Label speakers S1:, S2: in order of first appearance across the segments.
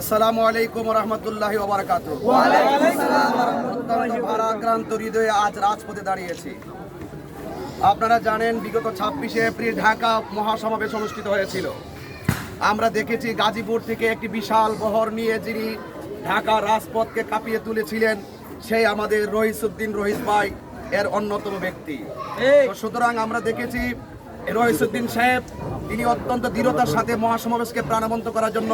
S1: আসসালামু আলাইকুম রহমতুল্লাহ হৃদয়ে আজ রাজপথে দাঁড়িয়েছি। আপনারা জানেন, বিগত ছাব্বিশে এপ্রিল ঢাকা মহাসমাবেশ অনুষ্ঠিত হয়েছিল। আমরা দেখেছি, গাজীপুর থেকে একটি বিশাল বহর নিয়ে যিনি ঢাকা রাজপথকে কাঁপিয়ে তুলেছিলেন, সেই আমাদের রহিসুদ্দিন রহিস ভাই, এর অন্যতম ব্যক্তি। সুতরাং আমরা দেখেছি, রহিসুদ্দিন সাহেব, তিনি অত্যন্ত দৃঢ়তার সাথে মহাসমাবেশকে প্রাণবন্ত করার জন্য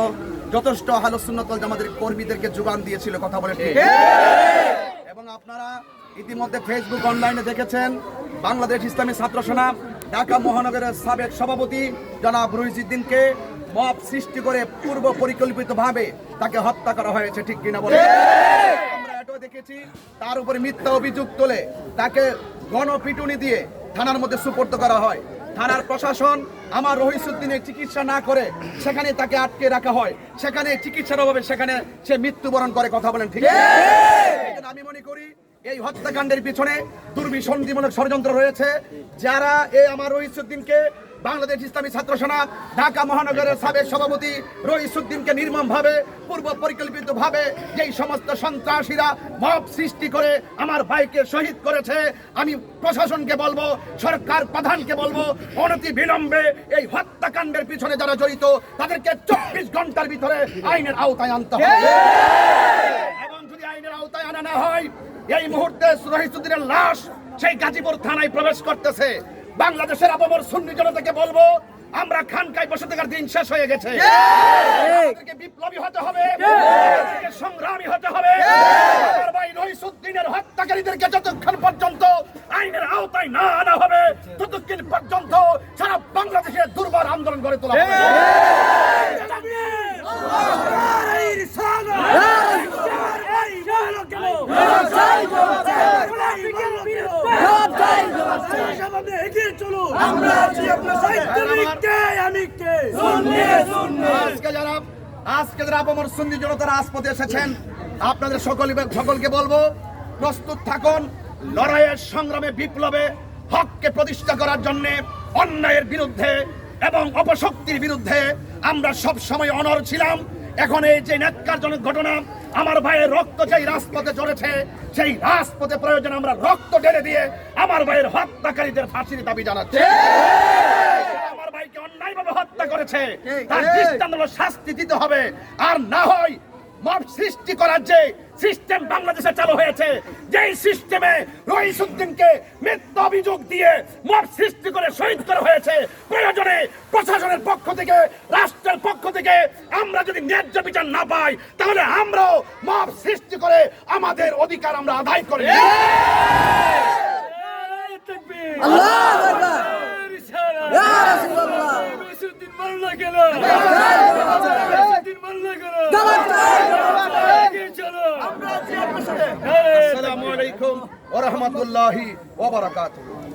S1: যথেষ্ট হালসুন্নতল আমাদের কর্মীদেরকে যোগান দিয়েছিল কথা বলে ঠিক। এবং আপনারা ইতিমধ্যে ফেসবুক অনলাইনে দেখেছেন বাংলাদেশ ইসলামী ছাত্র সেনা ঢাকা মহানগরের সাবেক সভাপতি জনাব রুইজিদ্দিনকে মব সৃষ্টি করে পূর্ব পরিকল্পিতভাবে তাকে হত্যা করা হয়েছে ঠিক কিনা বলে আমরা এটাও দেখেছি তার উপরে মিথ্যা অভিযোগ তোলে তাকে গণপিটুনি দিয়ে থানার মধ্যে সুপর্দ করা হয়। থানার প্রশাসন আমার রহিসুদ্দিনের চিকিৎসা না করে সেখানে তাকে আটকে রাখা হয়। সেখানে চিকিৎসার অভাবে সেখানে সে মৃত্যুবরণ করে কথা বলেন ঠিক আছে? আমি মনে করি এই হত্যাকাণ্ডের পিছনে দুর্বিসন্ধিমূলক ষড়যন্ত্র রয়েছে। যারা এই আমার রহিসুদ্দিনকে বাংলাদেশ ইসলামী ছাত্র সেনা, ঢাকা মহানগরের সাবেক সভাপতি রহিসুদ্দিনকে নির্মমভাবে, পূর্ব পরিকল্পিতভাবে যেই সমস্ত সন্ত্রাসীরা মব সৃষ্টি করে আমার ভাইকে শহীদ করেছে, আমি প্রশাসনকে বলব, সরকার প্রধানকে বলব অনতি বিলম্বে এই হত্যাকাণ্ডের পিছনে যারা জড়িত, তাদেরকে চব্বিশ ঘণ্টার ভিতরে আইনের আওতায় আনতে হবে। এবং যদি আইনের আওতায় আনা না হয়, এই মুহূর্তে রহিসুদ্দিনের লাশ সেই গাজীপুর থানায় প্রবেশ করতেছে। বাংলাদেশের আবমর সুন্নি জনতাকে বলব আমরা খানকায় বসে থাকার দিন শেষ হয়ে গেছে। বিপ্লবী হতে হবে। সংগ্রামী হতে হবে। হত্যাকারীদেরকে যতক্ষণ পর্যন্ত আইনের আওতায় না আনা হবে ততক্ষণ পর্যন্ত সারা বাংলাদেশে দুর্বার আন্দোলন গড়ে তোলা হবে। আজকে যারা আজকে যারা আপামর সুন্নি জনতা রাজপথে এসেছেন আপনাদের সকল সকলকে বলব প্রস্তুত থাকুন। লড়াইয়ের সংগ্রামে বিপ্লবে হককে প্রতিষ্ঠা করার জন্য অন্যায়ের বিরুদ্ধে এবং অপশক্তির বিরুদ্ধে আমরা সব সময় অনর ছিলাম। এখন এই যে ন্যাক্কারজনক ঘটনা আমার ভাইয়ের রক্ত যেই রাজপথে চলেছে সেই রাজপথে প্রয়োজন আমরা রক্ত ঢেলে দিয়ে আমার ভাইয়ের হত্যাকারীদের ফাঁসির দাবি জানাচ্ছি। আমার ভাইকে অন্যায়ভাবে হত্যা করেছে তার দৃষ্টান্ত শাস্তি দিতে হবে। আর না হয় মব সৃষ্টি করার যে সিস্টেম বাংলাদেশে চালু হয়েছে যেই সিস্টেমে রহিসুদ্দিনকে মিথ্যা অভিযোগ দিয়ে মব সৃষ্টি করে শহীদ করা হয়েছে প্রয়োজনে প্রশাসনের পক্ষ থেকে রাষ্ট্রের পক্ষ থেকে আমরা যদি ন্যায্য বিচার না পাই তাহলে আমরাও মব সৃষ্টি করে আমাদের অধিকার আমরা আদায় করে আসসালামু আলাইকুম ওয়া রাহমাতুল্লাহি ওয়া বারাকাতুহু।